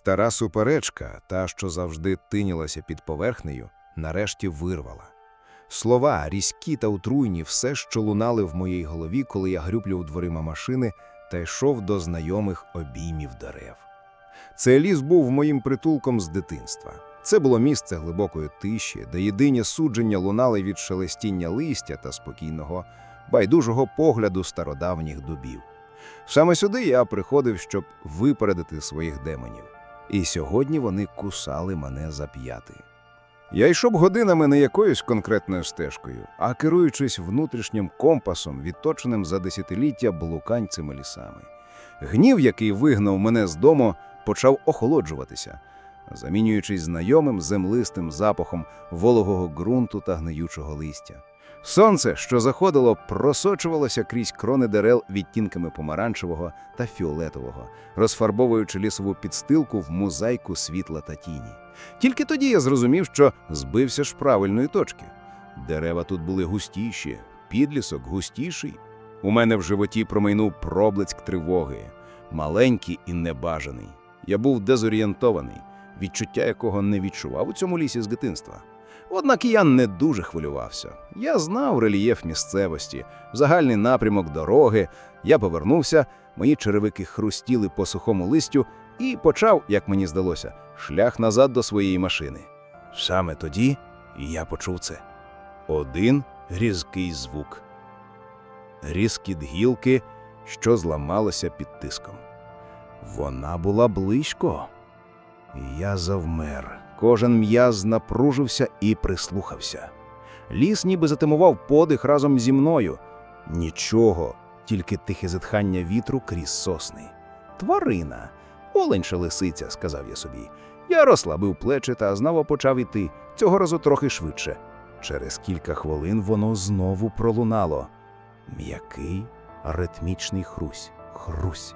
Стара суперечка, та, що завжди тинялася під поверхнею, нарешті вирвала. Слова, різкі та отруйні, все, що лунали в моїй голові, коли я грюплював дверима машини та йшов до знайомих обіймів дерев. Цей ліс був моїм притулком з дитинства. Це було місце глибокої тиші, де єдині судження лунали від шелестіння листя та спокійного, байдужого погляду стародавніх дубів. Саме сюди я приходив, щоб випередити своїх демонів. І сьогодні вони кусали мене за п'яти. Я йшов годинами не якоюсь конкретною стежкою, а керуючись внутрішнім компасом, відточеним за десятиліття блукань цими лісами. Гнів, який вигнав мене з дому, почав охолоджуватися, замінюючись знайомим землистим запахом вологого ґрунту та гниючого листя. Сонце, що заходило, просочувалося крізь крони дерев відтінками помаранчевого та фіолетового, розфарбовуючи лісову підстилку в мозаїку світла та тіні. Тільки тоді я зрозумів, що збився ж правильної точки. Дерева тут були густіші, підлісок густіший. У мене в животі промайнув проблиск тривоги, маленький і небажаний. Я був дезорієнтований, відчуття якого не відчував у цьому лісі з дитинства. Однак я не дуже хвилювався. Я знав рельєф місцевості, загальний напрямок дороги. Я повернувся, мої черевики хрустіли по сухому листю і почав, як мені здалося, шлях назад до своєї машини. Саме тоді я почув це. Один різкий звук. Різкіт гілки, що зламалося під тиском. Вона була близько. Я завмер. Кожен м'яз напружився і прислухався. Ліс ніби затимував подих разом зі мною. Нічого, тільки тихе зітхання вітру крізь сосни. Тварина, олень чи лисиця, сказав я собі. Я розслабив плечі та знову почав іти, цього разу трохи швидше. Через кілька хвилин воно знову пролунало. М'який, ритмічний хрусь, хрусь,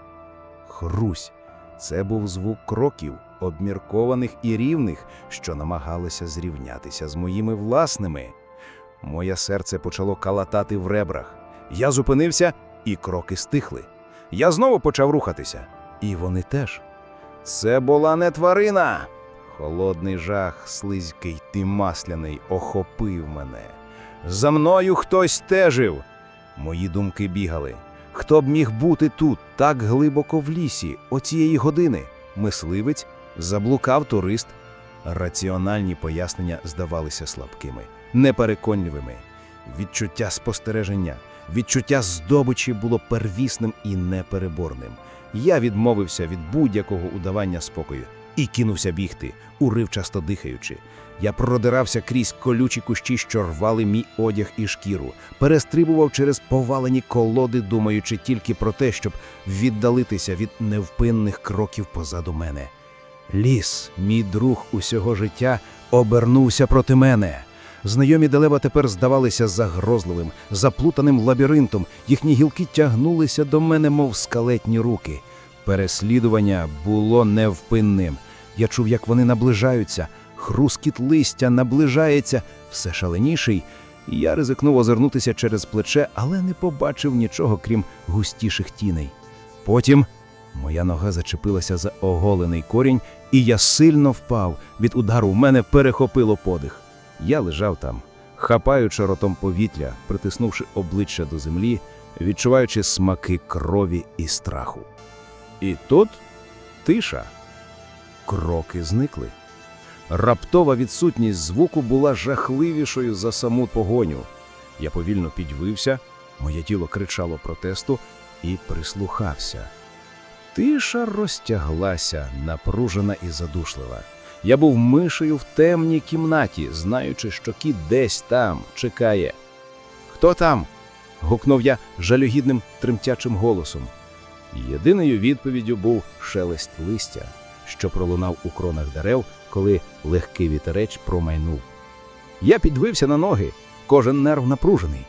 хрусь. Це був звук кроків, обміркованих і рівних, що намагалися зрівнятися з моїми власними. Моє серце почало калатати в ребрах. Я зупинився, і кроки стихли. Я знову почав рухатися. І вони теж. Це була не тварина. Холодний жах, слизький ти масляний, охопив мене. За мною хтось стежив. Мої думки бігали. Хто б міг бути тут, так глибоко в лісі, оцієї години? Мисливець, заблукав турист. Раціональні пояснення здавалися слабкими, непереконливими. Відчуття спостереження, відчуття здобичі було первісним і непереборним. Я відмовився від будь-якого удавання спокою і кинувся бігти, уривчасто дихаючи. Я продирався крізь колючі кущі, що рвали мій одяг і шкіру, перестрибував через повалені колоди, думаючи тільки про те, щоб віддалитися від невпинних кроків позаду мене. Ліс, мій друг усього життя, обернувся проти мене. Знайомі дерева тепер здавалися загрозливим, заплутаним лабіринтом. Їхні гілки тягнулися до мене, мов скалетні руки. Переслідування було невпинним. Я чув, як вони наближаються. Хрускіт листя наближається, все шаленіший. Я ризикнув озирнутися через плече, але не побачив нічого, крім густіших тіней. Потім моя нога зачепилася за оголений корінь, і я сильно впав. Від удару в мене перехопило подих. Я лежав там, хапаючи ротом повітря, притиснувши обличчя до землі, відчуваючи смаки крові і страху. І тут тиша. Кроки зникли. Раптова відсутність звуку була жахливішою за саму погоню. Я повільно підвився, моє тіло кричало протесту і прислухався. Тиша розтяглася, напружена і задушлива. Я був мишею в темній кімнаті, знаючи, що кіт десь там чекає. Хто там? гукнув я жалюгідним тремтячим голосом. Єдиною відповіддю був шелест листя, що пролунав у кронах дерев, коли легкий вітереч промайнув. Я підвився на ноги, кожен нерв напружений.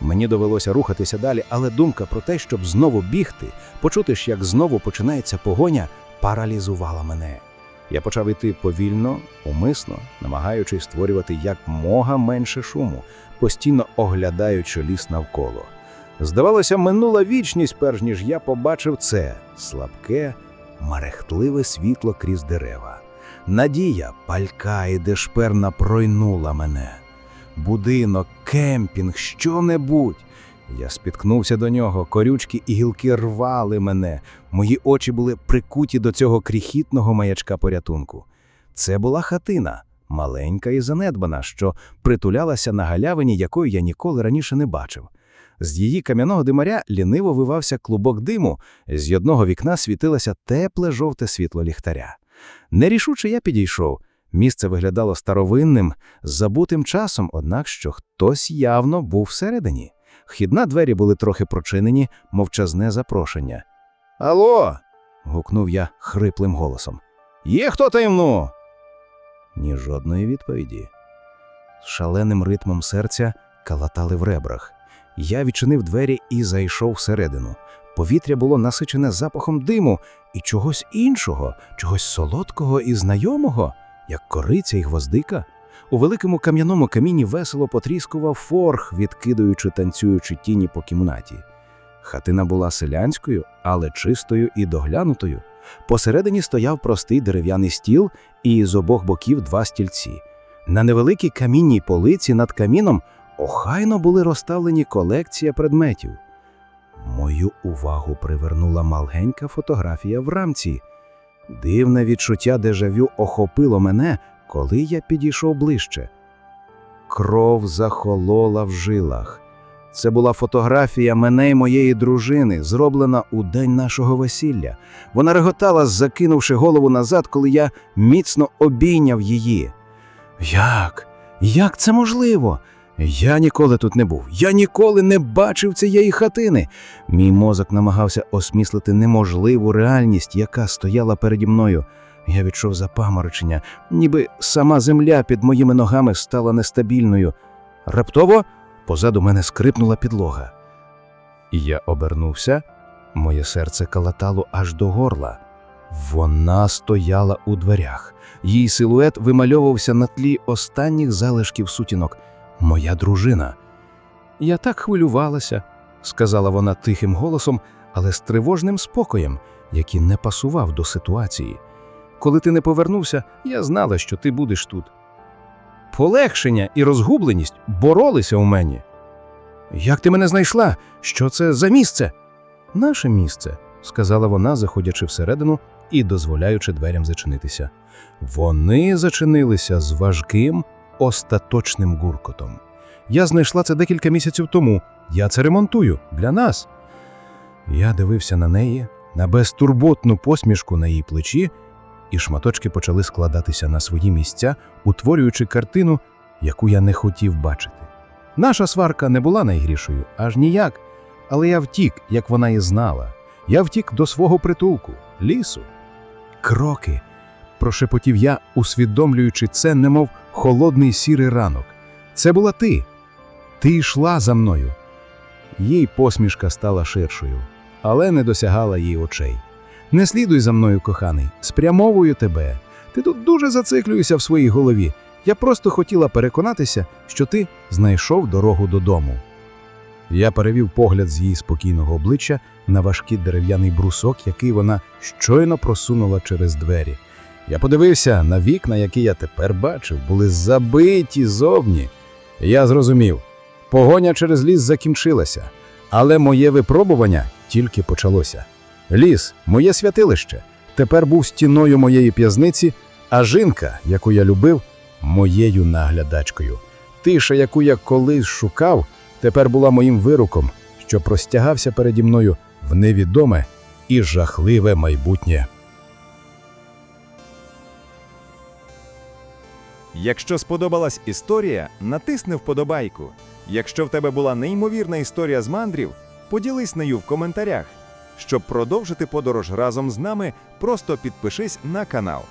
Мені довелося рухатися далі, але думка про те, щоб знову бігти, почути ж, як знову починається погоня, паралізувала мене. Я почав іти повільно, умисно, намагаючись створювати як мога менше шуму, постійно оглядаючи ліс навколо. Здавалося, минула вічність, перш ніж я побачив це слабке, мерехтливе світло крізь дерева. Надія, палька і дешперна пройнула мене. Будинок, кемпінг, що-небудь. Я спіткнувся до нього, корючки і гілки рвали мене. Мої очі були прикуті до цього кріхітного маячка порятунку. Це була хатина, маленька і занедбана, що притулялася на галявині, якої я ніколи раніше не бачив. З її кам'яного димаря ліниво вивався клубок диму, з одного вікна світилося тепле жовте світло ліхтаря. Нерішуче я підійшов. Місце виглядало старовинним, забутим часом, однак що хтось явно був всередині. Вхідна двері були трохи прочинені, мовчазне запрошення. Алло. гукнув я хриплим голосом. Є хто таємно? Ні жодної відповіді. З шаленим ритмом серця калатали в ребрах. Я відчинив двері і зайшов всередину. Повітря було насичене запахом диму і чогось іншого, чогось солодкого і знайомого, як кориця і гвоздика. У великому кам'яному каміні весело потріскував форг, відкидаючи танцюючи тіні по кімнаті. Хатина була селянською, але чистою і доглянутою. Посередині стояв простий дерев'яний стіл і з обох боків два стільці. На невеликій камінній полиці над каміном охайно були розставлені колекція предметів. Мою увагу привернула маленька фотографія в рамці. Дивне відчуття дежавю охопило мене, коли я підійшов ближче. Кров захолола в жилах. Це була фотографія мене й моєї дружини, зроблена у день нашого весілля. Вона реготала, закинувши голову назад, коли я міцно обійняв її. Як? Як це можливо? Я ніколи тут не був. Я ніколи не бачив цієї хатини. Мій мозок намагався осміслити неможливу реальність, яка стояла переді мною. Я відчув запаморочення, ніби сама земля під моїми ногами стала нестабільною. Раптово позаду мене скрипнула підлога. Я обернувся, моє серце калатало аж до горла. Вона стояла у дверях. Її силует вимальовувався на тлі останніх залишків сутінок. Моя дружина. Я так хвилювалася, сказала вона тихим голосом, але з тривожним спокоєм, який не пасував до ситуації. Коли ти не повернувся, я знала, що ти будеш тут. Полегшення і розгубленість боролися у мені. Як ти мене знайшла? Що це за місце? Наше місце, сказала вона, заходячи всередину і дозволяючи дверям зачинитися. Вони зачинилися з важким, остаточним гуркотом. Я знайшла це декілька місяців тому. Я це ремонтую для нас. Я дивився на неї, на безтурботну посмішку на її плечі, і шматочки почали складатися на свої місця, утворюючи картину, яку я не хотів бачити. Наша сварка не була найгіршою, аж ніяк, але я втік, як вона і знала. Я втік до свого притулку, лісу. Кроки. Прошепотів я, усвідомлюючи це, немов холодний сірий ранок. Це була ти. Ти йшла за мною. Їй посмішка стала ширшою, але не досягала її очей. Не слідуй за мною, коханий, спрямовую тебе. Ти тут дуже зациклюєшся в своїй голові. Я просто хотіла переконатися, що ти знайшов дорогу додому. Я перевів погляд з її спокійного обличчя на важкий дерев'яний брусок, який вона щойно просунула через двері. Я подивився на вікна, які я тепер бачив, були забиті зовні. Я зрозумів, погоня через ліс закінчилася, але моє випробування тільки почалося. Ліс, моє святилище, тепер був стіною моєї п'язниці, а жінка, яку я любив, моєю наглядачкою. Тиша, яку я колись шукав, тепер була моїм вируком, що простягався переді мною в невідоме і жахливе майбутнє. Якщо сподобалась історія, натисни вподобайку. Якщо в тебе була неймовірна історія з мандрів, поділись нею в коментарях. Щоб продовжити подорож разом з нами, просто підпишись на канал.